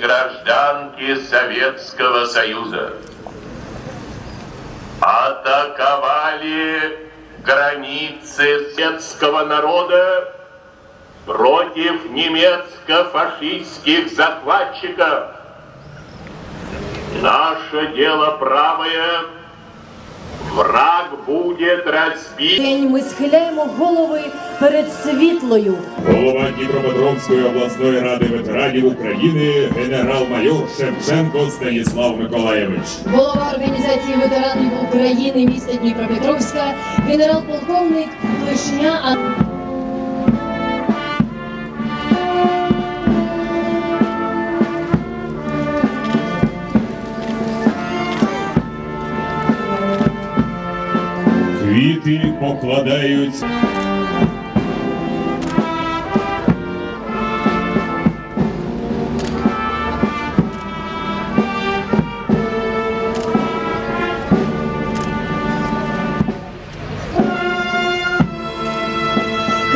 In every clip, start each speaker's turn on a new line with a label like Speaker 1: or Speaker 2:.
Speaker 1: гражданки Советского Союза. Атаковали границы советского народа против немецко-фашистских захватчиков. Наше дело правое, враг буде розбит.
Speaker 2: День ми схиляємо голови перед світлою.
Speaker 3: Голова Дніпропетровської обласної ради ветеранів України генерал-майор Шевченко Станіслав Миколаєвич.
Speaker 2: Голова організації ветеранів України міста Дніпропетровська, генерал-полковник Клишня
Speaker 3: Квіти покладають.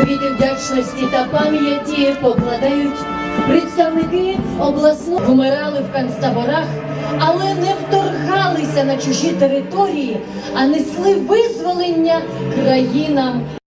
Speaker 2: Квіти вдячності та пам'яті покладають представники обласного вмирали в концтаборах, але не вторгалися на чужі території, а несли визволення країнам